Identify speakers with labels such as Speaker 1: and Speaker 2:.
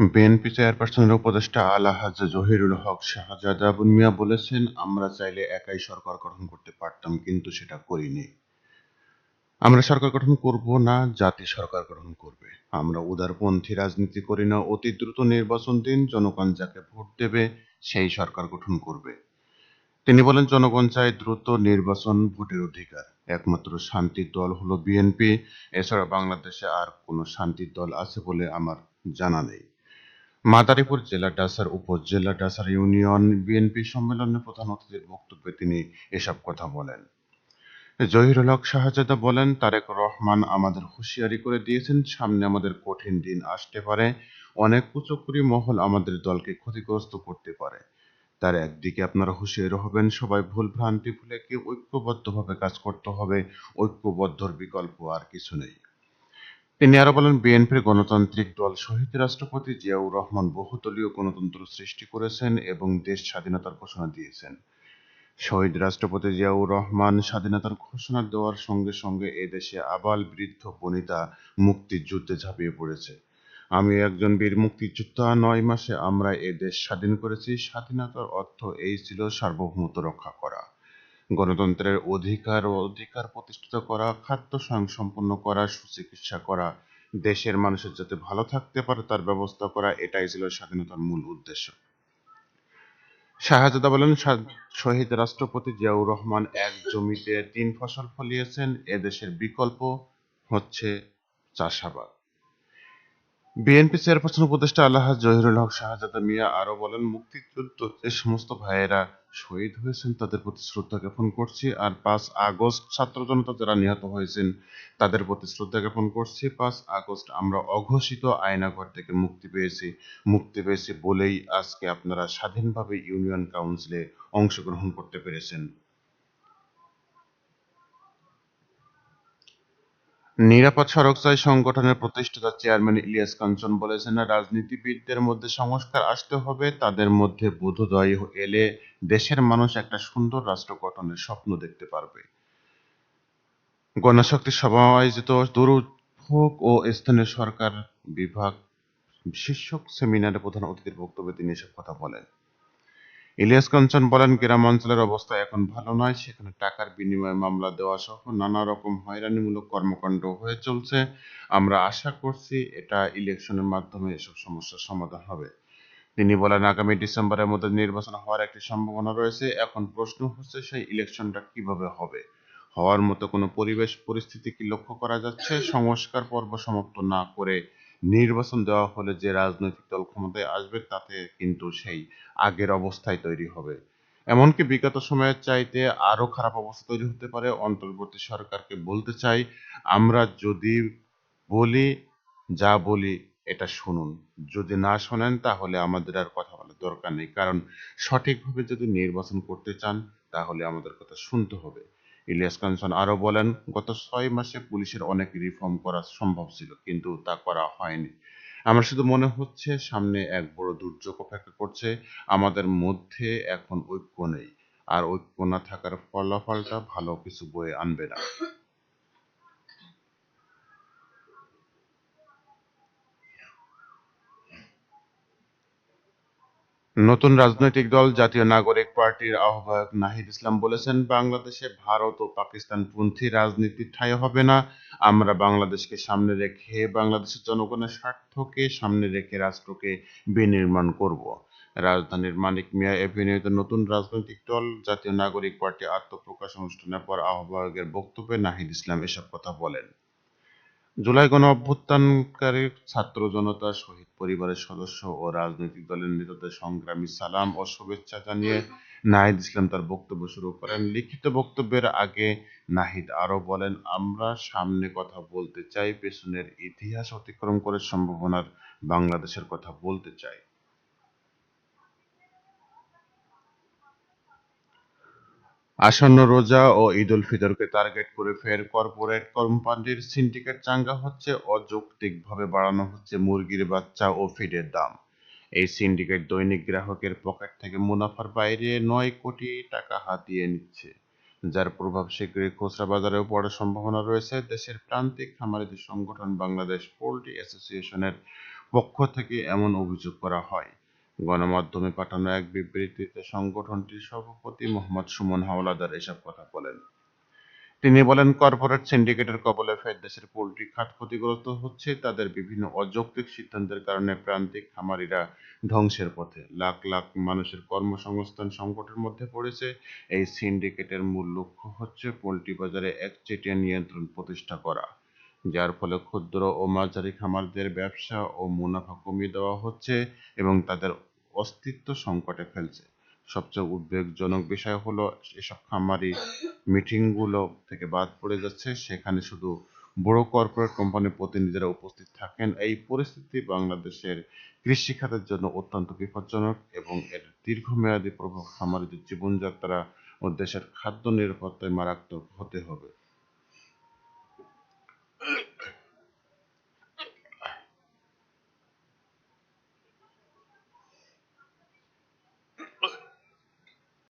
Speaker 1: BNP চেয়ারপারসনের উপদেষ্টা আলহাজ জহিরুল হক শাহজাদা মিয়া বলেছেন, আমরা চাইলে একাই সরকার গঠন করতে পারতাম কিন্তু সেটা করিনি। আমরা সরকার গঠন করব না, জাতি সরকার গঠন করবে। আমরা উদারপন্থী রাজনীতি করি না, অতি দ্রুত নির্বাচন দিন, জনগণ যাকে ভোট দেবে সেই সরকার গঠন করবে। তিনি বলেন, জনগণ চায় দ্রুত নির্বাচন, ভোটের অধিকার। একমাত্র শান্তির দল হলো বিএনপি, এছাড়া বাংলাদেশে আর কোনো শান্তির দল আছে বলে আমার জানা নেই। মাদারীপুর জেলা ডাসার উপজেলা ডাসার ইউনিয়ন বিএনপি সম্মেলনে প্রধান অতিথির বক্তব্যে তিনি এসব কথা বলেন। জহিরুল হক শাহজাদা বলেন, তারেক রহমান আমাদের হুঁশিয়ারি করে দিয়েছেন, সামনে আমাদের কঠিন দিন আসতে পারে, অনেক কুচক্রী মহল আমাদের দলকে ক্ষতিগ্রস্ত করতে পারে। তার একদিকে আপনারা হুঁশিয়ারি হবেন, সবাই ভুল ভ্রান্তি ভুলে গিয়ে ঐক্যবদ্ধভাবে কাজ করতে হবে, ঐক্যবদ্ধর বিকল্প আর কিছু নেই। তিনি আরও বলেন, বিএনপির গণতান্ত্রিক দল শহীদ রাষ্ট্রপতি জিয়াউর রহমান বহুদলীয় গণতন্ত্র সৃষ্টি করেছেন এবং দেশ স্বাধীনতার ঘোষণা দিয়েছেন। শহীদ রাষ্ট্রপতি জিয়াউর রহমান স্বাধীনতার ঘোষণা দেওয়ার সঙ্গে সঙ্গে এদেশে আবাল বৃদ্ধ বনিতা মুক্তিযুদ্ধে ঝাঁপিয়ে পড়েছে। আমি একজন বীর মুক্তিযোদ্ধা, নয় মাসে আমরা এ দেশ স্বাধীন করেছি। স্বাধীনতার অর্থ এই ছিল সার্বভৌমত্ব রক্ষা করা, গণতন্ত্রের অধিকার ও অধিকার প্রতিষ্ঠিত করা, খাদ্য স্বয়ং স্বয়ংসম্পন্ন করা, সুচিকিৎসা করা, দেশের মানুষের যাতে ভালো থাকতে পারে তার ব্যবস্থা করা, এটাই ছিল স্বাধীনতার মূল উদ্দেশ্য। শাহজাদা বলেন, শহীদ রাষ্ট্রপতি জিয়াউর রহমান এক জমিতে তিন ফসল ফলিয়েছেন, এদেশের বিকল্প হচ্ছে চাষাবাদ। বিএনপি চেয়ারপারসন উপদেষ্টা আলহাজ জহিরুল হক শাহজাদা মিয়া আরও বলেন, মুক্তিযুদ্ধ যে সমস্ত ভাইয়েরা শহীদ হয়েছেন তাদের প্রতি শ্রদ্ধা জ্ঞাপন করছি আর পাঁচ আগস্ট ছাত্র জনতা যারা নিহত হয়েছেন তাদের প্রতি শ্রদ্ধা জ্ঞাপন করছি। পাঁচ আগস্ট আমরা অঘোষিত আয়নাঘর থেকে মুক্তি পেয়েছি। মুক্তি পেয়েছি বলেই আজকে আপনারা স্বাধীনভাবে ইউনিয়ন কাউন্সিলে অংশগ্রহণ করতে পেরেছেন। নিরাপদ সড়ক চাই সংগঠনের প্রতিষ্ঠাতা চেয়ারম্যান ইলিয়াস কাঞ্চন বলেছেন, রাজনীতিবিদদের মধ্যে সংস্কার আসতে হবে, তাদের মধ্যে বোধোদয় এলে দেশের মানুষ একটা সুন্দর রাষ্ট্র গঠনের স্বপ্ন দেখতে পারবে। গণশক্তি সভা আয়োজিত দুর্ভোগ ও স্থানীয় সরকার বিভাগ শীর্ষক সেমিনারে প্রধান অতিথির বক্তব্যে তিনি এসব কথা বলেন। ইলিয়াস কাঞ্চন বলেন, গ্রাম অঞ্চলের অবস্থা এখন ভালো নয়। সেখানে টাকার বিনিময়ে মামলা দেওয়া সহ নানা রকম হয়রানিমূলক কর্মকাণ্ড হয়ে চলছে। আমরা আশা করছি এটা ইলেকশনের মাধ্যমে এসব সমস্যার সমাধান হবে। তিনি বলেন, আগামী ডিসেম্বরের মধ্যে নির্বাচন হওয়ার একটি সম্ভাবনা রয়েছে। এখন প্রশ্ন হচ্ছে, সেই ইলেকশনটা কীভাবে হবে? হওয়ার মতো কোনো পরিবেশ, পরিস্থিতি কি লক্ষ্য করা যাচ্ছে? সংস্কার পর্ব সমাপ্ত না করে নির্বাচন দেওয়া হলে যে রাজনৈতিক দল ক্ষমতায় আসবে, তাতে কিন্তু সেই আগের অবস্থায় তৈরি হবে। এমনকি বিগত সময়ের চাইতে আরও খারাপ অবস্থা তৈরি হতে পারে। অন্তর্বর্তী সরকারকে বলতে চাই, আমরা যদি বলি, যা বলি এটা শুনুন। যদি না শোনেন, তাহলে আমাদের আর কথা বলার দরকার নেই। কারণ সঠিকভাবে যদি নির্বাচন করতে চান, তাহলে আমাদের কথা শুনতে হবে। ইলিয়াস কাঞ্চন আরও বলেন, গত ছয় মাসে পুলিশের অনেক রিফর্ম করা সম্ভব ছিল, কিন্তু তা করা হয়নি। আমার শুধু মনে হচ্ছে সামনে এক বড় দুর্যোগ অপেক্ষা করছে, আমাদের মধ্যে এখন ঐক্য নেই, আর ঐক্য না থাকার ফলাফলটা ভালো কিছু বয়ে আনবে না। নতুন রাজনৈতিক দল জাতীয় নাগরিক পার্টির আহ্বায়ক নাহিদ ইসলাম বলেছেন, বাংলাদেশে ভারত ও পাকিস্তানপন্থী রাজনীতি ঠাঁই হবে না। আমরা বাংলাদেশকে সামনে রেখে বাংলাদেশের জনগণের স্বার্থকে সামনে রেখে রাষ্ট্রকে বিনির্মাণ করব। রাজধানীর মানিক মিয়া এভিনিউতে নতুন রাজনৈতিক দল জাতীয় নাগরিক পার্টি আত্মপ্রকাশ অনুষ্ঠানের পর আহ্বায়কের বক্তব্যে নাহিদ ইসলাম এসব কথা বলেন। জুলাই গণ অভ্যুত্থানকারী ছাত্র জনতা, শহীদ পরিবারের সদস্য ও রাজনৈতিক দলের নেতাদের সংগ্রামী সালাম ও শুভেচ্ছা জানিয়ে নাহিদ ইসলাম তার বক্তব্য শুরু করেন। লিখিত বক্তব্যের আগে নাহিদ আরও বলেন, আমরা সামনে কথা বলতে চাই, পেছনের ইতিহাস অতিক্রম করে সম্ভাবনার বাংলাদেশের কথা বলতে চাই। আসন্ন রোজা ও ঈদ উল ফিতরকে টার্গেট করে ফের কর্পোরেট কোম্পানির সিন্ডিকেট চাঙ্গা হচ্ছে, অযৌক্তিকভাবে বাড়ানো হচ্ছে মুরগির বাচ্চা ও ফিডের দাম। এই সিন্ডিকেট দৈনিক গ্রাহকের পকেট থেকে মুনাফার বাইরে নয় কোটি টাকা হাতিয়ে নিচ্ছে। যার প্রভাব শীঘ্রই খুচরা বাজারেও পড়ার সম্ভাবনা রয়েছে। দেশের প্রান্তিক খামারিদের সংগঠন বাংলাদেশ পোল্ট্রি অ্যাসোসিয়েশনের পক্ষ থেকে এমন অভিযোগ করা হয়। গণমাধ্যমে পাঠানো এক বিবৃতিতে সংগঠনটির সভাপতি মোহাম্মদ সুমন হাওলাদার এসব কথা বলেন। তিনি বলেন, কর্পোরেট সিন্ডিকেটের কবলে ফের দেশের পোলট্রি খাত ক্ষতিগ্রস্ত হচ্ছে। তাদের বিভিন্ন অযৌক্তিক সিদ্ধান্তের কারণে প্রান্তিক খামারিরা ধ্বংসের পথে। লাখ লাখ মানুষের কর্মসংস্থান সংকটের মধ্যে পড়েছে। এই সিন্ডিকেটের মূল লক্ষ্য হচ্ছে পোলট্রি বাজারে একচেটিয়া নিয়ন্ত্রণ প্রতিষ্ঠা করা। যার ফলে ক্ষুদ্র ও মাঝারি খামারদের ব্যবসা ও মুনাফা কমিয়ে দেওয়া হচ্ছে এবং তাদের অস্তিত্ব সংকটে ফেলছে। সবচেয়ে উদ্বেগজনক বিষয় হলো এসব খামারি মিটিংগুলো থেকে বাদ পড়ে যাচ্ছে। সেখানে শুধু বড় কর্পোরেট কোম্পানির প্রতিনিধিরা উপস্থিত থাকেন। এই পরিস্থিতি বাংলাদেশের কৃষি খাতের জন্য অত্যন্ত বিপজ্জনক এবং এর দীর্ঘমেয়াদী প্রভাব খামারিদের জীবনযাত্রা ও দেশের খাদ্য নিরাপত্তায় মারাত্মক হতে হবে।